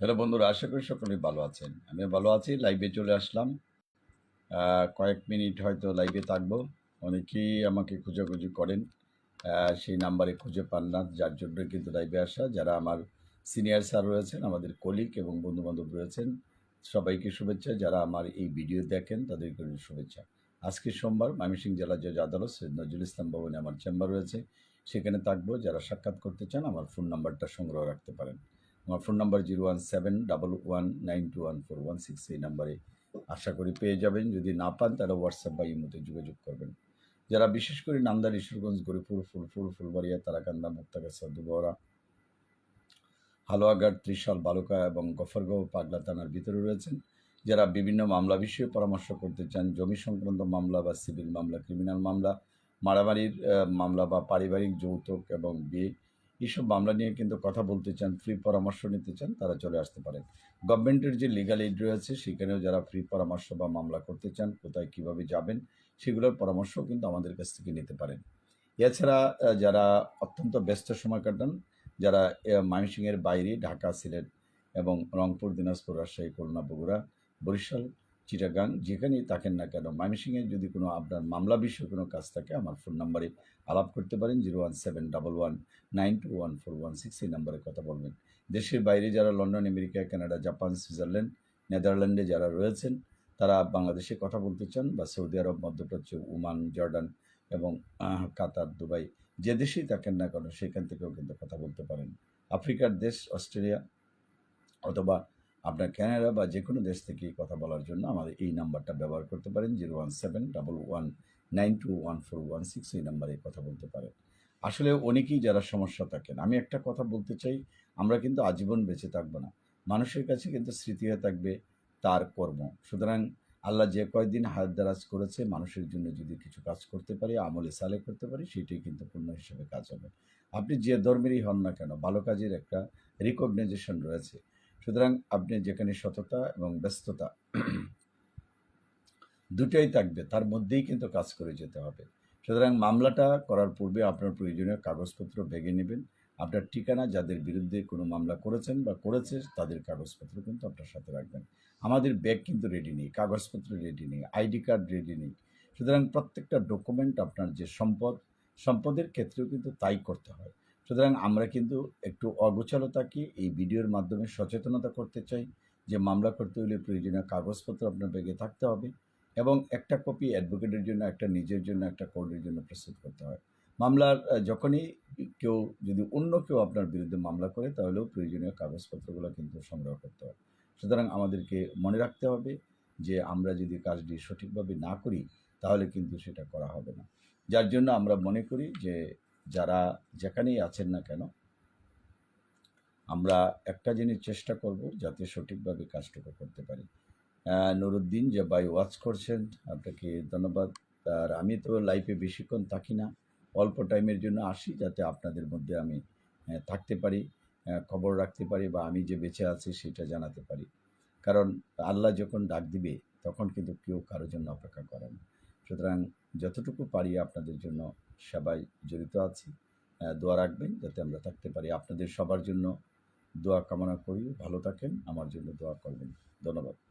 Hello বন্ধুরা, আশা করি সকলেই ভালো আছেন। আমি ভালো আছি লাইভে চলে আসলাম। কয়েক মিনিট হয়তো লাইভে থাকব। অনেকেই আমাকে খোঁজাখুঁজি করেন। সেই নাম্বারে খুঁজে পান না, যার জন্য কিন্তু লাইভে আসা। যারা আমার সিনিয়র স্যার রয়েছেন, আমাদের কলিগ এবং বন্ধুবান্ধব রয়েছেন, সবাইকে শুভেচ্ছা। যারা আমার এই ভিডিও দেখেন, তাদেরকে শুভেচ্ছা। আজকে সোমবার ময়মনসিংহ জেলা জজ আদালত সৈয়দ নজরুল ইসলাম ভবনে আমার চেম্বার রয়েছে। সেখানে থাকব। যারা সাক্ষাৎ করতে চান, আমার ফোন নাম্বারটা সংগ্রহ রাখতে পারেন। আমার phone number zero one seven double one nine two one four one six এই নাম্বারে আশা করি পেয়ে যাবেন। যদি না পান, তাহলে হোয়াটসঅ্যাপ বা ইমোতে যোগাযোগ করবেন। যারা বিশেষ করে নান্দার ঈশ্বরগঞ্জ গরিপুর ফুলফুল ফুলবাড়িয়া, তারাকান্দা, মুক্তাগাছা, দুবরা, হালুয়াঘাট, ত্রিশাল, বালুকা এবং গফরগাঁও, পাগলা থানার ভিতরে রয়েছেন, যারা বিভিন্ন মামলা বিষয়ে পরামর্শ করতে চান, জমি সংক্রান্ত মামলা বা সিভিল মামলা, ক্রিমিনাল মামলা, মারামারির মামলা বা পারিবারিক, যৌতুক এবং বিয়ে এইসব মামলা নিয়ে কিন্তু কথা বলতে চান ফ্রি পরামর্শ নিতে চান, তারা চলে আসতে পারেন। গভর্নমেন্টের যে লিগাল এইড রয়েছে, সেখানেও যারা ফ্রি পরামর্শ বা মামলা করতে চান, কোথায় কীভাবে যাবেন, সেগুলোর পরামর্শ কিন্তু আমাদের কাছ থেকে নিতে পারেন। এছাড়া যারা অত্যন্ত ব্যস্ত সময় কাটান, যারা ময়মনসিংহের বাইরে, ঢাকা, সিলেট এবং রংপুর, দিনাজপুর, রাজশাহী, খুলনা, বগুড়া, বরিশাল চিটাগাং যেখানেই থাকেন না কেন ময়মনসিংহের যদি কোনো আপনার মামলা বিষয়ে কোনো কাজ থাকে, আমার ফোন নাম্বারে আলাপ করতে পারেন, zero one seven double one nine two one four one six এই নাম্বারে কথা বলবেন। দেশের বাইরে যারা London, America, Canada, Japan, Switzerland, নেদারল্যান্ডে যারা রয়েছেন, তারা বাংলাদেশে কথা বলতে চান বা সৌদি আরব, মধ্যপ্রাচ্য, ওমান, জর্ডান এবং কাতার, দুবাই, যে দেশেই থাকেন না কেন, সেখান থেকেও কিন্তু কথা বলতে পারেন। আফ্রিকার দেশ, অস্ট্রেলিয়া অথবা আপনার ক্যানাডা বা যে কোনো দেশ থেকে কথা বলার জন্য আমাদের এই নাম্বারটা ব্যবহার করতে পারেন, zero one seven double one nine two one four one six এই নাম্বারে কথা বলতে পারেন। আসলে অনেকেই যারা সমস্যা থাকেন, আমি একটা কথা বলতে চাই, আমরা কিন্তু আজীবন বেঁচে থাকব না। মানুষের কাছে কিন্তু স্মৃতি হয়ে থাকবে তার কর্ম। সুতরাং আল্লাহ যে কয়দিন হায়াত দারাজ করেছে, মানুষের জন্য যদি কিছু কাজ করতে পারি, আমলে সালে করতে পারি, সেটাই কিন্তু পূর্ণ হিসেবে কাজ হবে। আপনি যে ধর্মেরই হন না কেন, ভালো কাজের একটা রিকগনাইজেশন রয়েছে। সুতরাং আপনি যেখানে সততা এবং ব্যস্ততা, দুটাই থাকবে, তার মধ্যেই কিন্তু কাজ করে যেতে হবে। সুতরাং মামলাটা করার পূর্বে আপনার প্রয়োজনীয় কাগজপত্র ভেঙে নেবেন। আপনার ঠিকানা, যাদের বিরুদ্ধে কোনো মামলা করেছেন বা করেছে, তাদের কাগজপত্র কিন্তু আপনার সাথে রাখবেন। আমাদের ব্যাগ কিন্তু রেডি নেই, কাগজপত্র রেডি নেই, আইডি কার্ড রেডি নেই। সুতরাং প্রত্যেকটা ডকুমেন্ট আপনার যে সম্পদ, সম্পদের ক্ষেত্রেও কিন্তু তাই করতে হয়। সুতরাং আমরা কিন্তু একটু অগোছালতাকে এই ভিডিওর মাধ্যমে সচেতনতা করতে চাই যে মামলা করতে হলে প্রয়োজনীয় কাগজপত্র আপনার ব্যাগে থাকতে হবে এবং একটা কপি অ্যাডভোকেটের জন্য, একটা নিজের জন্য, একটা কোর্টের জন্য প্রস্তুত করতে হয়। মামলার যখনই কেউ যদি অন্য কেউ আপনার বিরুদ্ধে মামলা করে তাহলেও প্রয়োজনীয় কাগজপত্রগুলো কিন্তু সংগ্রহ করতে হয় সুতরাং আমাদেরকে মনে রাখতে হবে যে আমরা যদি কাজটি সঠিকভাবে না করি তাহলে কিন্তু সেটা করা হবে না। যার জন্য আমরা মনে করি যে যারা যেখানেই আছেন না কেন, আমরা একটা জিনিস চেষ্টা করব যাতে সঠিকভাবে কাজটুকু করতে পারি। নুরুদ্দিন যে বাই ওয়াচ করছেন, আপনাকে ধন্যবাদ। আর আমি তো লাইফে বেশিক্ষণ থাকি না, অল্প টাইমের জন্য আসি যাতে আপনাদের মধ্যে আমি থাকতে পারি খবর রাখতে পারি বা আমি যে বেঁচে আছি সেটা জানাতে পারি। কারণ আল্লাহ যখন ডাক দিবে, তখন কিন্তু কেউ কারোর জন্য অপেক্ষা করে না। সুতরাং যতটুকু পারি আপনাদের জন্য সেবায় জড়িত আছি দোয়া রাখবেন যাতে আমরা থাকতে পারি। আপনাদের সবার জন্য দোয়া কামনা করি। ভালো থাকেন, আমার জন্য দোয়া করবেন। ধন্যবাদ।